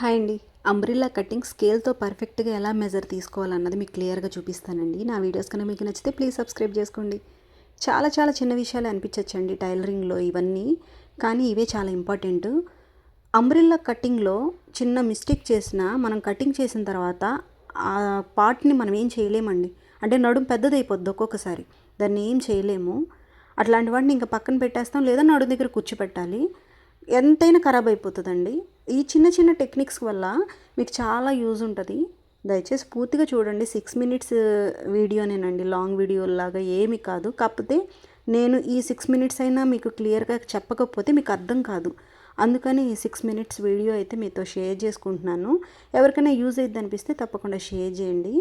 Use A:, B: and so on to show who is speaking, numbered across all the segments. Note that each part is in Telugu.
A: హాయ్ అండి. అంబ్రిల్లా కటింగ్ స్కేల్తో పర్ఫెక్ట్గా ఎలా మెజర్ తీసుకోవాలన్నది మీకు క్లియర్గా చూపిస్తానండి. నా వీడియోస్ కన్నా మీకు నచ్చితే ప్లీజ్ సబ్స్క్రైబ్ చేసుకోండి. చాలా చాలా చిన్న విషయాలు అనిపించచ్చండి టైలరింగ్లో ఇవన్నీ కానీ ఇవే చాలా ఇంపార్టెంట్. అంబ్రిల్లా కటింగ్లో చిన్న మిస్టేక్ చేసినా మనం కటింగ్ చేసిన తర్వాత ఆ పార్ట్ని మనం ఏం చేయలేమండి. అంటే నడుము పెద్దదైపోద్ది ఒక్కొక్కసారి. దాన్ని ఏం చేయలేము. అట్లాంటి వాటిని ఇంకా పక్కన పెట్టేస్తాం లేదా నడుము దగ్గర కూర్చోపెట్టాలి. ఎంతైనా ఖరాబ్ అయిపోతుందండి. ఈ చిన్న చిన్న టెక్నిక్స్ వల్ల మీకు చాలా యూజ్ ఉంటుంది. దయచేసి పూర్తిగా చూడండి. సిక్స్ మినిట్స్ వీడియోనేనండి. లాంగ్ వీడియో లాగా ఏమి కాదు. కాకపోతే నేను ఈ సిక్స్ మినిట్స్ అయినా మీకు క్లియర్గా చెప్పకపోతే మీకు అర్థం కాదు. అందుకని ఈ సిక్స్ మినిట్స్ వీడియో అయితే మీతో షేర్ చేసుకుంటున్నాను. ఎవరికైనా యూజ్ అయ్యింది అనిపిస్తే తప్పకుండా షేర్ చేయండి.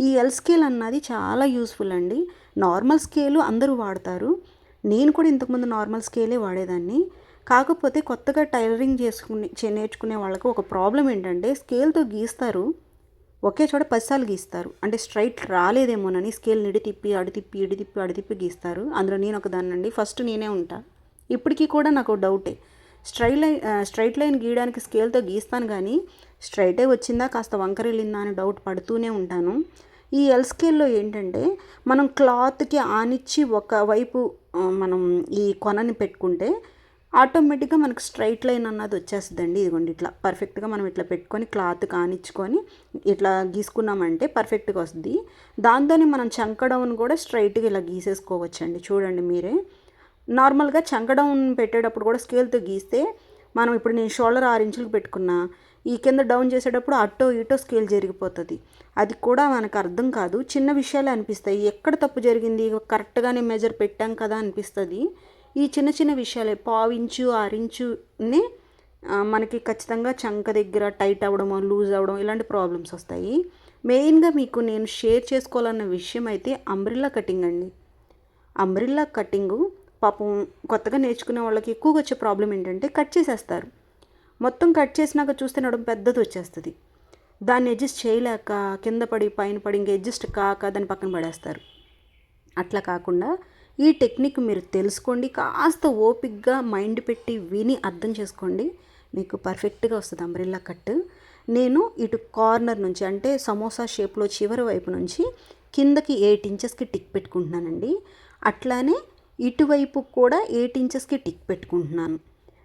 A: ఈ ఎల్ స్కేల్ అన్నది చాలా యూస్ఫుల్ అండి. నార్మల్ స్కేలు అందరూ వాడతారు. నేను కూడా ఇంతకుముందు నార్మల్ స్కేలే వాడేదాన్ని. కాకపోతే కొత్తగా టైలరింగ్ చేసుకునే నేర్చుకునే వాళ్ళకు ఒక ప్రాబ్లం ఏంటంటే స్కేల్తో గీస్తారు. ఒకే చోట పదిసార్లు గీస్తారు. అంటే స్ట్రైట్ రాలేదేమోనని స్కేల్ నిడి తిప్పి అడి తిప్పి ఇడి తిప్పి అడి తిప్పి గీస్తారు. అందులో నేను ఒక దాన్నండి ఫస్ట్ నేనే ఉంటా. ఇప్పటికీ కూడా నాకు డౌటే. స్ట్రైట్ లైన్ స్ట్రైట్ లైన్ గీయడానికి స్కేల్తో గీస్తాను కానీ స్ట్రైటే వచ్చిందా కాస్త వంకర వెళ్ళిందా అని డౌట్ పడుతూనే ఉంటాను. ఈ ఎల్ స్కేల్లో ఏంటంటే మనం క్లాత్కి ఆనిచ్చి ఒక వైపు మనం ఈ కొనని పెట్టుకుంటే ఆటోమేటిక్గా మనకు స్ట్రైట్ లైన్ అన్నది వచ్చేస్తుందండి. ఇదిగోండి ఇట్లా పర్ఫెక్ట్గా మనం ఇట్లా పెట్టుకొని క్లాత్ కానిచ్చుకొని ఇట్లా గీసుకున్నామంటే పర్ఫెక్ట్గా వస్తుంది. దాంతోనే మనం చంకడౌన్ కూడా స్ట్రైట్గా ఇలా గీసేసుకోవచ్చండి. చూడండి మీరే. నార్మల్గా చంకడౌన్ పెట్టేటప్పుడు కూడా స్కేల్తో గీస్తే మనం ఇప్పుడు నేను షోల్డర్ ఆరు ఇంచులకు పెట్టుకున్నా ఈ కింద డౌన్ చేసేటప్పుడు అటో ఇటో స్కేల్ జరిగిపోతుంది. అది కూడా మనకు అర్థం కాదు. చిన్న విషయాలే అనిపిస్తాయి. ఎక్కడ తప్పు జరిగింది? కరెక్ట్గానే మెజర్ పెట్టాం కదా అనిపిస్తుంది. ఈ చిన్న చిన్న విషయాలే. పావించు ఆరించునే మనకి ఖచ్చితంగా చంక దగ్గర టైట్ అవ్వడం లూజ్ అవ్వడం ఇలాంటి ప్రాబ్లమ్స్ వస్తాయి. మెయిన్గా మీకు నేను షేర్ చేసుకోవాలన్న విషయం అయితే అంబ్రిల్లా కటింగ్ అండి. అంబ్రిల్లా కటింగు పాపం కొత్తగా నేర్చుకునే వాళ్ళకి ఎక్కువగా వచ్చే ప్రాబ్లం ఏంటంటే కట్ చేసేస్తారు. మొత్తం కట్ చేసినాక చూస్తే నడుము పెద్దది వచ్చేస్తుంది. దాన్ని అడ్జస్ట్ చేయలేక కింద పడి పైన పడి ఇంకా అడ్జస్ట్ కాక దాన్ని పక్కన పడేస్తారు. అట్లా కాకుండా ఈ టెక్నిక్ మీరు తెలుసుకోండి కాస్త ఓపిక్గా మైండ్ పెట్టి విని అర్థం చేసుకోండి. మీకు పర్ఫెక్ట్గా వస్తుంది అంబ్రిల్లా కట్. నేను ఇటు కార్నర్ నుంచి అంటే సమోసా షేప్లో చివరి వైపు నుంచి కిందకి ఎయిట్ ఇంచెస్కి టిక్ పెట్టుకుంటున్నానండి. అట్లానే ఇటువైపు కూడా ఎయిట్ ఇంచెస్కి టిక్ పెట్టుకుంటున్నాను.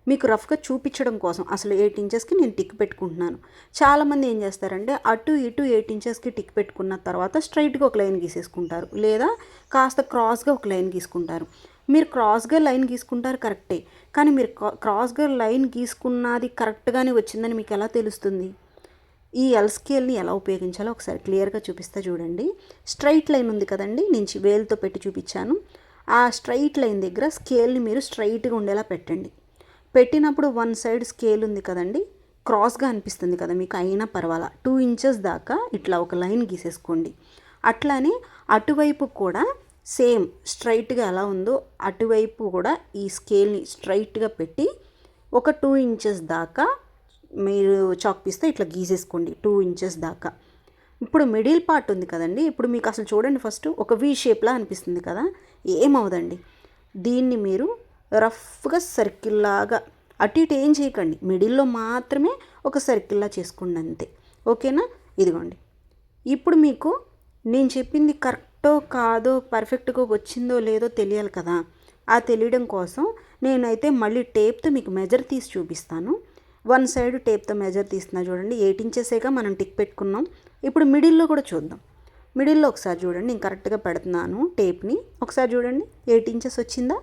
A: మీకు రఫ్గా చూపించడం కోసం అసలు ఎయిట్ ఇంచెస్కి నేను టిక్ పెట్టుకుంటున్నాను. చాలామంది ఏం చేస్తారంటే అటు ఇటు ఎయిట్ ఇంచెస్కి టిక్ పెట్టుకున్న తర్వాత స్ట్రైట్గా ఒక లైన్ గీసేసుకుంటారు. లేదా కాస్త క్రాస్గా ఒక లైన్ గీసుకుంటారు. మీరు క్రాస్గా లైన్ గీసుకుంటారు కరెక్టే. కానీ మీరు క్రాస్గా లైన్ గీసుకున్నది కరెక్ట్గానే వచ్చిందని మీకు ఎలా తెలుస్తుంది? ఈ ఎల్ స్కేల్ని ఎలా ఉపయోగించాలో ఒకసారి క్లియర్గా చూపిస్తా చూడండి. స్ట్రైట్ లైన్ ఉంది కదండి నేను వేలుతో పెట్టి చూపించాను. ఆ స్ట్రైట్ లైన్ దగ్గర స్కేల్ని మీరు స్ట్రైట్గా ఉండేలా పెట్టండి. పెట్టినప్పుడు వన్ సైడ్ స్కేల్ ఉంది కదండి క్రాస్గా అనిపిస్తుంది కదా మీకు అయినా పర్వాలా. టూ ఇంచెస్ దాకా ఇట్లా ఒక లైన్ గీసేసుకోండి. అట్లానే అటువైపు కూడా సేమ్ స్ట్రైట్గా ఎలా ఉందో అటువైపు కూడా ఈ స్కేల్ని స్ట్రైట్గా పెట్టి ఒక టూ ఇంచెస్ దాకా మీరు చాక్ పీస్తో ఇట్లా గీసేసుకోండి టూ ఇంచెస్ దాకా. ఇప్పుడు మిడిల్ పార్ట్ ఉంది కదండి ఇప్పుడు మీకు అసలు చూడండి ఫస్ట్ ఒక వి షేప్లా అనిపిస్తుంది కదా ఏమవుదండి దీన్ని మీరు రఫ్గా సర్కిల్ లాగా. అటు ఇటు ఏం చేయకండి. మిడిల్లో మాత్రమే ఒక సర్కిల్లా చేసుకోండి అంతే. ఓకేనా? ఇదిగోండి. ఇప్పుడు మీకు నేను చెప్పింది కరెక్టో కాదో పర్ఫెక్ట్గా వచ్చిందో లేదో తెలియాలి కదా. ఆ తెలియడం కోసం నేనైతే మళ్ళీ టేప్తో మీకు మెజర్ తీసి చూపిస్తాను. వన్ సైడ్ టేప్తో మెజర్ తీస్తున్నా చూడండి. ఎయిట్ ఇంచెసేగా మనం టిక్ పెట్టుకున్నాం. ఇప్పుడు మిడిల్లో కూడా చూద్దాం. మిడిల్లో ఒకసారి చూడండి. నేను కరెక్ట్గా పెడుతున్నాను టేప్ని. ఒకసారి చూడండి. ఎయిట్ ఇంచెస్ వచ్చిందా?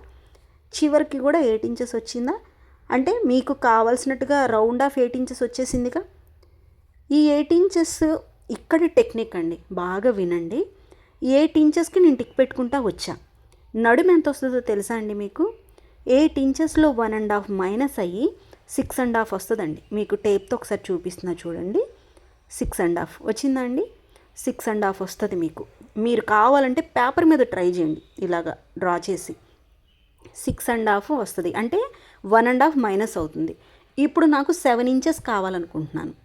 A: చివరికి కూడా ఎయిట్ ఇంచెస్ వచ్చిందా? అంటే మీకు కావాల్సినట్టుగా రౌండ్ ఆఫ్ ఎయిట్ ఇంచెస్ వచ్చేసిందిగా? ఈ ఎయిట్ ఇంచెస్ ఇక్కడి టెక్నిక్ అండి బాగా వినండి. ఎయిట్ ఇంచెస్కి నేను టిక్ పెట్టుకుంటా వచ్చా. నడుము ఎంత వస్తుందో తెలుసా అండి మీకు? ఎయిట్ ఇంచెస్లో వన్ అండ్ హాఫ్ మైనస్ అయ్యి సిక్స్ అండ్ హాఫ్ వస్తుందండి. మీకు టేప్తో ఒకసారి చూపిస్తున్నా చూడండి. సిక్స్ అండ్ హాఫ్ వచ్చిందా అండి? సిక్స్ అండ్ హాఫ్ వస్తుంది మీకు. మీరు కావాలంటే పేపర్ మీద ట్రై చేయండి ఇలాగా డ్రా చేసి. సిక్స్ అండ్ హాఫ్ వస్తుంది. అంటే వన్ అండ్ హాఫ్ మైనస్ అవుతుంది. ఇప్పుడు నాకు సెవెన్ ఇంచెస్ కావాలనుకుంటున్నాను.